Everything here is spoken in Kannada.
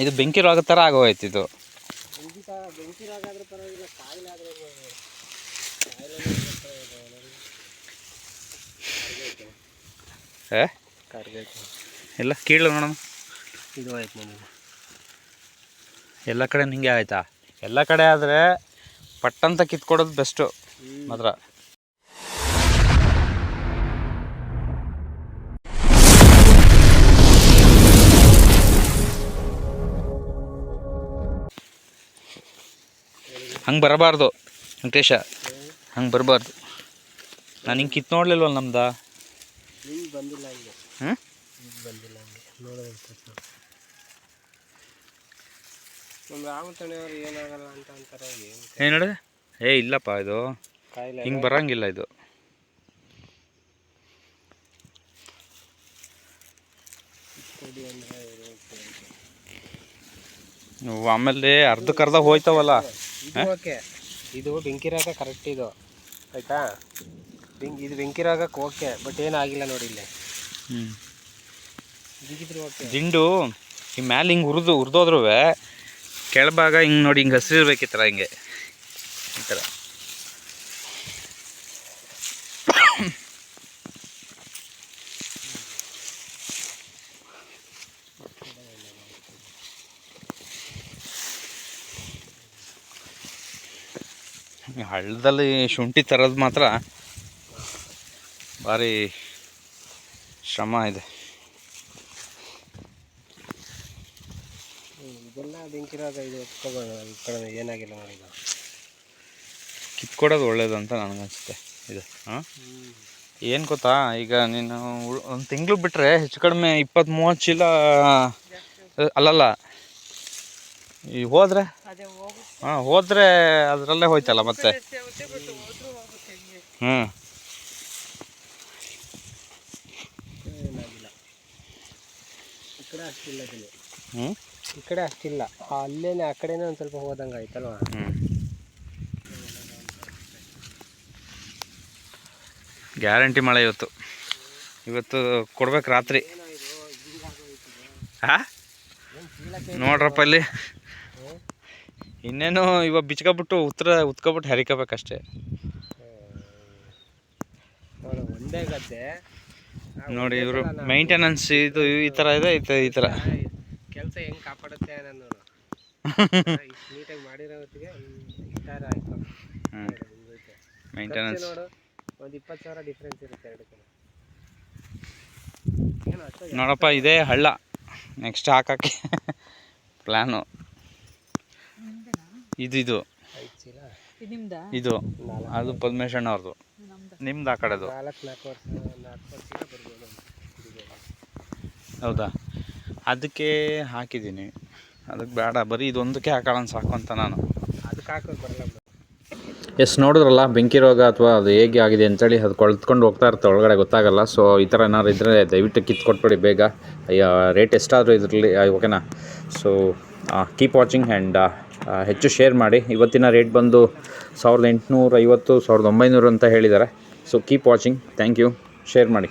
ಇದು ಬೆಂಕಿ ರೋಗ ತರ ಆಗೋಯ್ತು ಇದು. ಎಲ್ಲ ಕೀಳು ನೋಡೋಣ ಇದು ಆಯ್ತು ನನಗೆ ಎಲ್ಲ ಕಡೆ ನಿಂಗೆ ಆಯ್ತಾ? ಎಲ್ಲ ಕಡೆ ಆದರೆ ಪಟ್ಟಂತ ಕಿತ್ಕೊಡೋದು ಬೆಸ್ಟು ಮಾತ್ರ. ಹಂಗೆ ಬರಬಾರ್ದು. ವೆಂಕಟೇಶ ಹಂಗೆ ಬರಬಾರ್ದು. ನಾನು ಹಿಂಗೆ ಕಿತ್ತು ನೋಡ್ಲಿಲ್ವಲ್ಲ ನಮ್ದು? ಬಂದಿಲ್ಲ ಹಂಗೆ. ಹ್ಞೂ ಬಂದಿಲ್ಲ ಹಂಗೆ. ನಮ್ಮ ರಾಮತಣಿಯವ್ರು ಏನಾಗಲ್ಲ ಅಂತ ಅಂತಾರೆ ಏನು ಏ ಇಲ್ಲಪ್ಪ ಇದು. ಹಿಂಗೆ ಬರಂಗಿಲ್ಲ ಇದು. ಆಮೇಲೆ ಅರ್ಧಕ್ಕೆ ಅರ್ಧ ಆಮೇಲೆ ಅರ್ಧಕ್ಕರ್ಧ ಹೋಯ್ತವಲ್ಲ. ಇದು ಓಕೆ. ಇದು ಬೆಂಕಿ ರೋಗ ಕರೆಕ್ಟ್ ಇದು. ಆಯ್ತಾ? ಬೆಂಕಿ ಇದು ಬೆಂಕಿ ರೋಗಕ್ಕೆ ಓಕೆ ಬಟ್ ಏನಾಗಿಲ್ಲ ನೋಡಿ ಇಲ್ಲಿ. ಹ್ಞೂ ಬಿಗಿದ್ರು ಓಕೆ. ದಿಂಡು ಈ ಮ್ಯಾಲೆ ಹಿಂಗೆ ಹುರಿದು ಹುರಿದೋದ್ರೂ ಕೆಳಭಾಗ ಹಿಂಗೆ ನೋಡಿ ಹಿಂಗೆ ಹಸಿರಿರ್ಬೇಕು ಈ ಥರ ಹಿಂಗೆ. ಈ ಥರ ಹಳ್ಳದಲ್ಲಿ ಶುಂಠಿ ತರೋದು ಮಾತ್ರ ಭಾರಿ ಶ್ರಮ ಇದೆ. ಇದೆಲ್ಲ ಬೆಂಕಿರಾಗ ಇದು ಏನಾಗಿಲ್ಲ ಕಿತ್ಕೊಡೋದು ಒಳ್ಳೇದು ಅಂತ ನನಗನ್ಸುತ್ತೆ ಇದು. ಹಾಂ? ಏನು ಗೊತ್ತಾ? ಈಗ ನೀನು ಒಂದು ತಿಂಗಳು ಬಿಟ್ಟರೆ ಹೆಚ್ಚು ಕಡಿಮೆ ಇಪ್ಪತ್ತು ಮೂವತ್ತು ಚೀಲ ಅಲ್ಲಲ್ಲ ಈ ಹೋದ್ರೆ? ಹಾಂ ಹೋದ್ರೆ ಅದರಲ್ಲೇ ಹೋಯ್ತಲ್ಲ ಮತ್ತೆ? ಹ್ಞೂ ಏನಾಗಿಲ್ಲ ಈ ಕಡೆ ಅಷ್ಟಿಲ್ಲ ಇದನ್ನು ಹ್ಞೂ ಈ ಕಡೆ ಅಷ್ಟಿಲ್ಲ. ಅಲ್ಲೇನೆ ಆ ಕಡೆನೇ ಒಂದು ಸ್ವಲ್ಪ ಹೋದಂಗೆ ಆಯ್ತಲ್ವ? ಹ್ಞೂ ಗ್ಯಾರಂಟಿ ಮಳೆ ಇವತ್ತು. ಇವತ್ತು ಕೊಡ್ಬೇಕು ರಾತ್ರಿ. ಹಾಂ? ನೋಡ್ರಪ್ಪ ಇಲ್ಲಿ. ಇನ್ನೇನು ಇವಾಗ ಬಿಚ್ಕೊಬಿಟ್ಟು ಉತ್ತರ ಉತ್ಕೊಬಿಟ್ಟು ಹರಿಕೋಬೇಕಷ್ಟೇ. ನೋಡು ಒಂದೇ ಗದ್ದೆ. ನೋಡಿ ಇವರು ಮೈಂಟೆನೆನ್ಸ್ ಇದು ಈ ಥರ ಇದೆ ಈ ಥರ ಕೆಲಸ ಹೆಂಗ್ ಕಾಪಾಡುತ್ತೆ ನಾನು ನೀಟಾಗಿ ಮಾಡಿರೋ ಹೊತ್ತಿಗೆ ಈ ಥರ ಆಯ್ತು. ಮೈಂಟೆನೆನ್ಸ್ ಒಂದು ಇಪ್ಪತ್ತು ಸಾವಿರ ಡಿಫ್ರೆನ್ಸ್ ಇರುತ್ತೆ ಎರಡಕ್ಕೂ ಏನು ನೋಡಪ್ಪ ಇದೇ ಹಳ್ಳ. ನೆಕ್ಸ್ಟ್ ಹಾಕಕ್ಕೆ. ಪ್ಲ್ಯಾನು ಇದು ಇದು. ಇದು ಅದು ಪದ್ಮೇಶಣ್ಣ ಅವ್ರದ್ದು ನಿಮ್ದು ಆ ಕಡೆದು. ಹೌದಾ? ಅದಕ್ಕೆ ಹಾಕಿದ್ದೀನಿ. ಅದಕ್ಕೆ ಬೇಡ ಬರೀ ಇದೊಂದಕ್ಕೆ ಹಾಕೋಣ ಸಾಕು ಅಂತ ನಾನು. ಅದಕ್ಕೆ ಹಾಕೋದು ಬರಲ್ಲ ಬಿಡು. ಎಸ್, ನೋಡಿದ್ರಲ್ಲ, ಬೆಂಕಿ ರೋಗ ಅಥವಾ ಅದು ಹೇಗೆ ಆಗಿದೆ ಅಂತೇಳಿ ಅದು ಕೊಳ್ತ್ಕೊಂಡು ಹೋಗ್ತಾ ಇರುತ್ತೆ, ಒಳಗಡೆ ಗೊತ್ತಾಗಲ್ಲ. ಸೊ ಈ ಥರ ಏನಾದ್ರು ಇದ್ದರೆ ದಯವಿಟ್ಟು ಕಿತ್ಕೊಟ್ಬಿಡಿ ಬೇಗ. ಅಯ್ಯೋ ರೇಟ್ ಎಷ್ಟಾದರೂ ಇದರಲ್ಲಿ ಓಕೆನಾ ಸೊ ಕೀಪ್ ವಾಚಿಂಗ್ ಆ್ಯಂಡ್ ಹೆಚ್ಚು ಶೇರ್ ಮಾಡಿ. ಇವತ್ತಿನ ರೇಟ್ ಬಂದು ಸಾವಿರದ ಎಂಟುನೂರ ಐವತ್ತು ಸಾವಿರದ ಒಂಬೈನೂರು ಅಂತ ಹೇಳಿದ್ದಾರೆ. So keep watching thank you share ಮಾಡಿ.